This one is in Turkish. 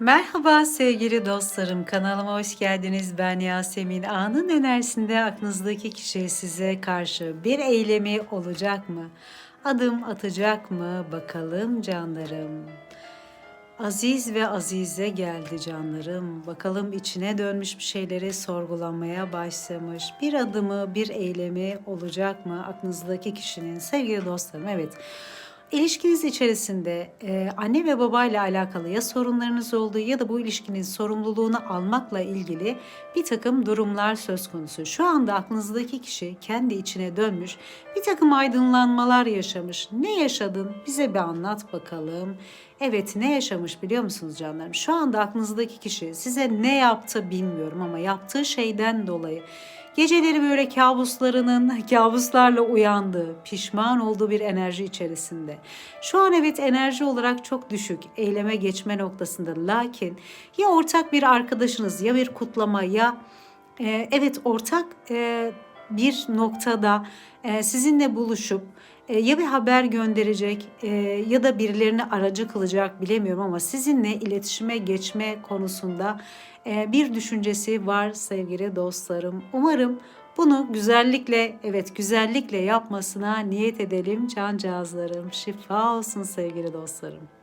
Merhaba sevgili dostlarım, kanalıma hoş geldiniz. Ben Yasemin. Anın enerjisinde aklınızdaki kişi size karşı bir eylemi olacak mı? Adım atacak mı? Bakalım canlarım. Aziz ve Azize geldi canlarım. Bakalım içine dönmüş bir şeyleri sorgulamaya başlamış. Bir adımı, bir eylemi olacak mı aklınızdaki kişinin? Sevgili dostlarım, evet. İlişkiniz içerisinde e, anne ve babayla alakalı ya sorunlarınız olduğu ya da bu ilişkinin sorumluluğunu almakla ilgili bir takım durumlar söz konusu. Şu anda aklınızdaki kişi kendi içine dönmüş, bir takım aydınlanmalar yaşamış. Ne yaşadın? Bize bir anlat bakalım. Evet ne yaşamış biliyor musunuz canlarım? Şu anda aklınızdaki kişi size ne yaptı bilmiyorum ama yaptığı şeyden dolayı Geceleri böyle kabuslarının, kabuslarla uyandığı, pişman olduğu bir enerji içerisinde. Şu an evet enerji olarak çok düşük, eyleme geçme noktasında. Lakin ya ortak bir arkadaşınız ya bir kutlama ya e, evet ortak e, bir noktada e, sizinle buluşup e, ya bir haber gönderecek e, ya da birilerini aracı kılacak bilemiyorum ama sizinle iletişime geçme konusunda bir düşüncesi var sevgili dostlarım. Umarım bunu güzellikle evet güzellikle yapmasına niyet edelim cancağızlarım. Şifa olsun sevgili dostlarım.